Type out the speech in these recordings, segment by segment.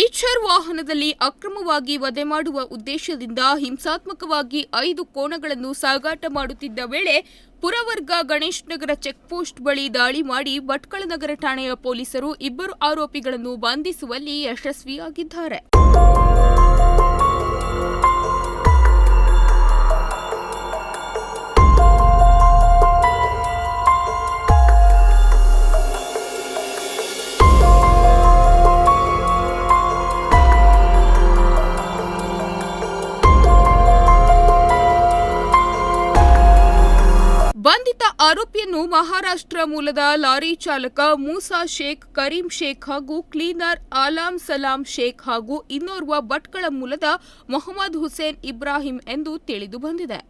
ಈಚರ್ ವಾಹನದಲ್ಲಿ ಅಕ್ರಮವಾಗಿ ವಧೆ ಮಾಡುವ ಉದ್ದೇಶದಿಂದ ಹಿಂಸಾತ್ಮಕವಾಗಿ ಐದು ಕೋಣಗಳನ್ನು ಸಾಗಾಟ ಮಾಡುತ್ತಿದ್ದ ವೇಳೆ ಪುರವರ್ಗ ಗಣೇಶ್ ನಗರ ಚೆಕ್ಪೋಸ್ಟ್ ಬಳಿ ದಾಳಿ ಮಾಡಿ ಭಟ್ಕಳ ನಗರ ಠಾಣೆಯ ಪೊಲೀಸರು ಇಬ್ಬರು ಆರೋಪಿಗಳನ್ನು ಬಂಧಿಸುವಲ್ಲಿ ಯಶಸ್ವಿಯಾಗಿದ್ದಾರೆ. ಬಂಧಿತ ಆರೋಪಿಯನ್ನು ಮಹಾರಾಷ್ಟ್ರ ಮೂಲದ ಲಾರಿ ಚಾಲಕ ಮೂಸಾ ಶೇಖ್, ಕರೀಂ ಶೇಖ್ ಹಾಗೂ ಕ್ಲೀನರ್ ಆಲಾಂ ಸಲಾಂ ಶೇಖ್ ಹಾಗೂ ಇನ್ನೋರ್ವ ಭಟ್ಗಳ ಮೂಲದ ಮೊಹಮ್ಮದ್ ಹುಸೇನ್ ಇಬ್ರಾಹಿಂ ಎಂದು ತಿಳಿದು ಬಂದಿದೆ.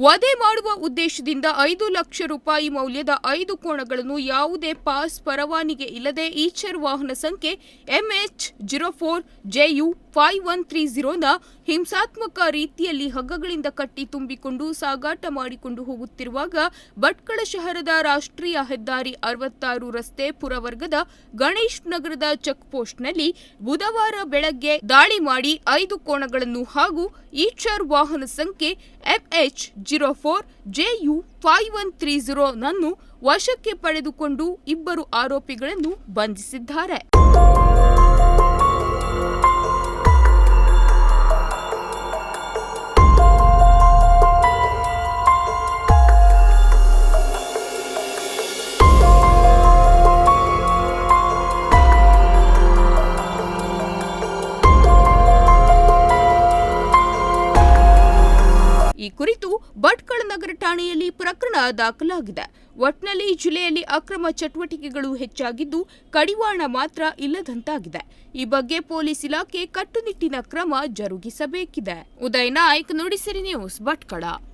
ವಧೆ ಮಾಡುವ ಉದ್ದೇಶದಿಂದ ಐದು ಲಕ್ಷ ರೂಪಾಯಿ ಮೌಲ್ಯದ ಐದು ಕೋಣಗಳನ್ನು ಯಾವುದೇ ಪಾಸ್ ಪರವಾನಿಗೆ ಇಲ್ಲದೆ ಈಚರ್ ವಾಹನ ಸಂಖ್ಯೆ MH zero four J U five one three ಜೀರೋನ ಹಿಂಸಾತ್ಮಕ ರೀತಿಯಲ್ಲಿ ಹಗ್ಗಗಳಿಂದ ಕಟ್ಟಿ ತುಂಬಿಕೊಂಡು ಸಾಗಾಟ ಮಾಡಿಕೊಂಡು ಹೋಗುತ್ತಿರುವಾಗ ಭಟ್ಕಳ ಶಹರದ ರಾಷ್ಟ್ರೀಯ ಹೆದ್ದಾರಿ ಅರವತ್ತಾರು ರಸ್ತೆ ಪುರವರ್ಗದ ಗಣೇಶ್ ನಗರದ ಚೆಕ್ ಪೋಸ್ಟ್ನಲ್ಲಿ ಬುಧವಾರ ಬೆಳಗ್ಗೆ ದಾಳಿ ಮಾಡಿ ಐದು ಕೋಣಗಳನ್ನು ಹಾಗೂ ಈಚರ್ ವಾಹನ ಸಂಖ್ಯೆ MH zero four J U five one three ಜೀರೋನನ್ನು ವಶಕ್ಕೆ ಪಡೆದುಕೊಂಡು ಇಬ್ಬರು ಆರೋಪಿಗಳನ್ನು ಬಂಧಿಸಿದ್ದಾರೆ. ಈ ಕುರಿತು ಭಟ್ಕಳ ನಗರ ಠಾಣೆಯಲ್ಲಿ ಪ್ರಕರಣ ದಾಖಲಾಗಿದೆ. ಒಟ್ನಲ್ಲಿ ಜಿಲ್ಲೆಯಲ್ಲಿ ಅಕ್ರಮ ಚಟುವಟಿಕೆಗಳು ಹೆಚ್ಚಾಗಿದ್ದು, ಕಡಿವಾಣ ಮಾತ್ರ ಇಲ್ಲದಂತಾಗಿದೆ. ಈ ಬಗ್ಗೆ ಪೊಲೀಸ್ ಇಲಾಖೆ ಕಟ್ಟುನಿಟ್ಟಿನ ಕ್ರಮ ಜರುಗಿಸಬೇಕಿದೆ. ಉದಯ್ ನಾಯ್ಕ್, ನುಡಿಸಿರಿ ನ್ಯೂಸ್ ಭಟ್ಕಳ.